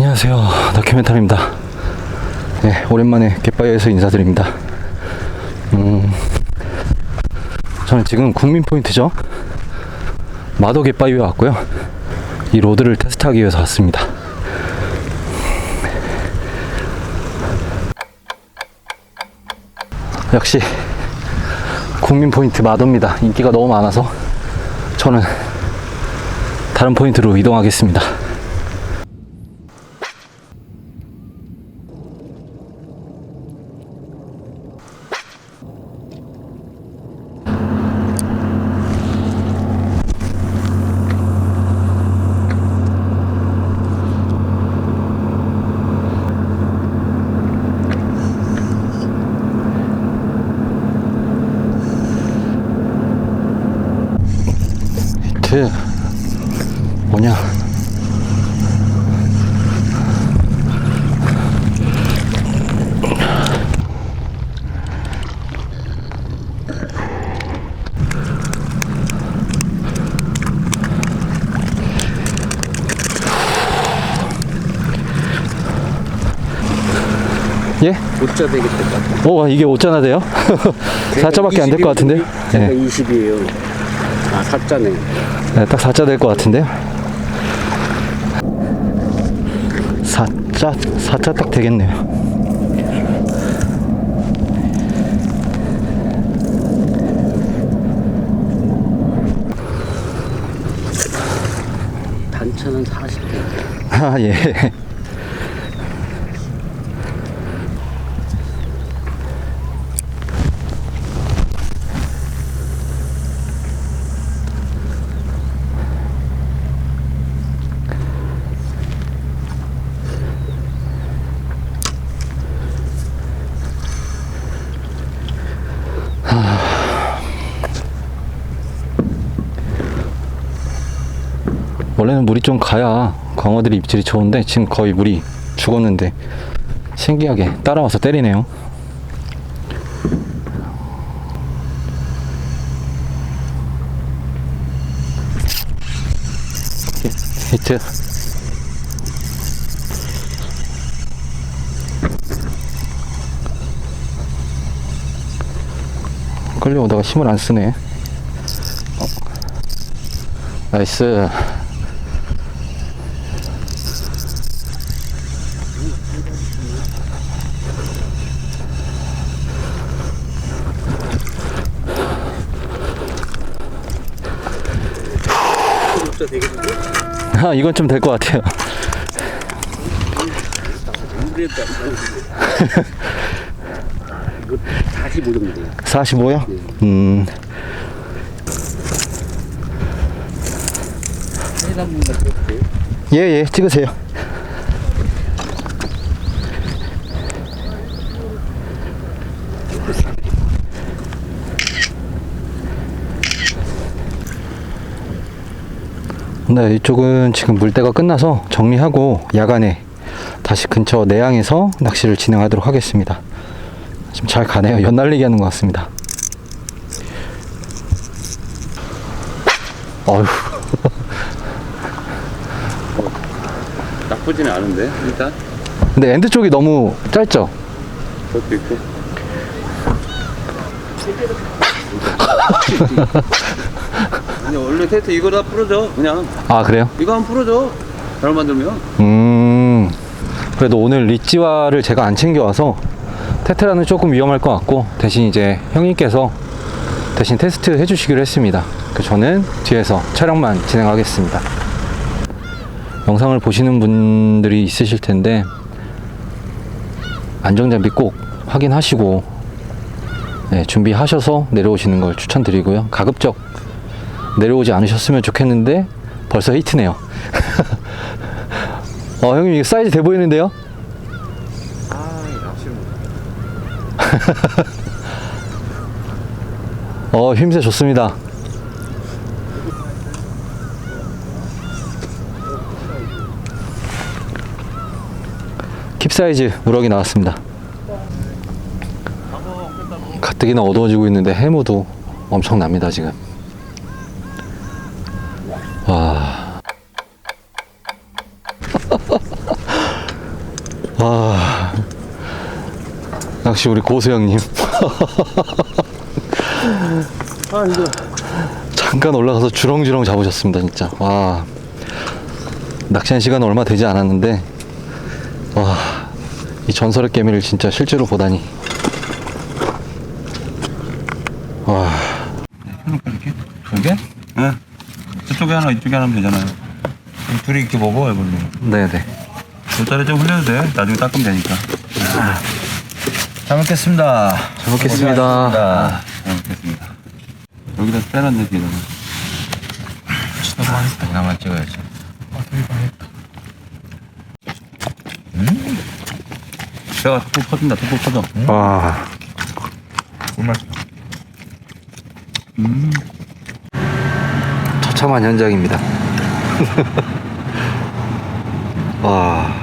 안녕하세요. 다큐멘탈입니다. 네, 오랜만에 갯바위에서 인사드립니다. 음, 저는 지금 국민 포인트죠. 마도 갯바위에 왔고요. 이 로드를 테스트하기 위해서 왔습니다. 역시 국민 포인트 마도입니다. 인기가 너무 많아서 저는 다른 포인트로 이동하겠습니다. 히트 뭐냐 예? 오자 되겠다. 오 이게 5자나 돼요? 4자밖에 안 될 것 같은데? 제가 네. 20이에요. 아, 4자네. 네, 딱 4자 될 것 같은데요? 4자, 4자 딱 되겠네요. 단차는 40개. 아, 예. 원래는 물이 좀 가야 광어들이 입질이 좋은데 지금 거의 물이 죽었는데 신기하게 따라와서 때리네요. 히- 히트. 끌려오다가 힘을 안 쓰네. 어. 나이스. 오자 되겠는데? 아, 이건 좀 될 것 같아요. 모르겠다. 이거 45 정도 돼요. 45요? 음. 예, 예, 찍으세요. 네, 이쪽은 지금 물때가 끝나서 정리하고 야간에 다시 근처 내양에서 낚시를 진행하도록 하겠습니다. 지금 잘 가네요. 연날리기 하는 것 같습니다. 어휴. 나쁘지는 않은데, 일단. 근데 엔드 쪽이 너무 짧죠? 그것도 있고. 그냥 원래 테스트 이거 다 풀어줘. 그냥. 아, 그래요? 이거 한번 풀어줘. 잘 만들면. 음, 그래도 오늘 리찌와를 제가 안 챙겨와서 테트라는 조금 위험할 것 같고 대신 이제 형님께서 대신 테스트 해주시기로 했습니다. 그 저는 뒤에서 촬영만 진행하겠습니다. 영상을 보시는 분들이 있으실 텐데 안정장비 꼭 확인하시고 네, 준비하셔서 내려오시는 걸 추천드리고요. 가급적 내려오지 않으셨으면 좋겠는데 벌써 히트네요. 어, 형님, 이거 사이즈 돼 보이는데요? 어, 힘새 좋습니다. 킵 사이즈 우럭이 나왔습니다. 가뜩이나 어두워지고 있는데 해무도 엄청납니다, 지금. 역시 우리 고수 형님. 아 이거 잠깐 올라가서 주렁주렁 잡으셨습니다, 진짜. 와. 낚시한 시간 얼마 되지 않았는데, 와. 이 전설의 개미를 진짜 실제로 보다니. 와. 해놓을까 이렇게? 이게? 네 저쪽에 하나 이쪽에 하나 하면 되잖아요 둘이 이렇게 먹어 이걸로 네네. 돗자리 좀 흘려도 돼 나중에 닦으면 되니까 잘 먹겠습니다. 잘 먹겠습니다. 잘 먹겠습니다. 여기다 빼놨네 뒤에다가. 하나만 찍어야지. 음? 배가 톡톡 퍼진다 톡톡 퍼져. 와. 정말. 음. 처참한 현장입니다. 와.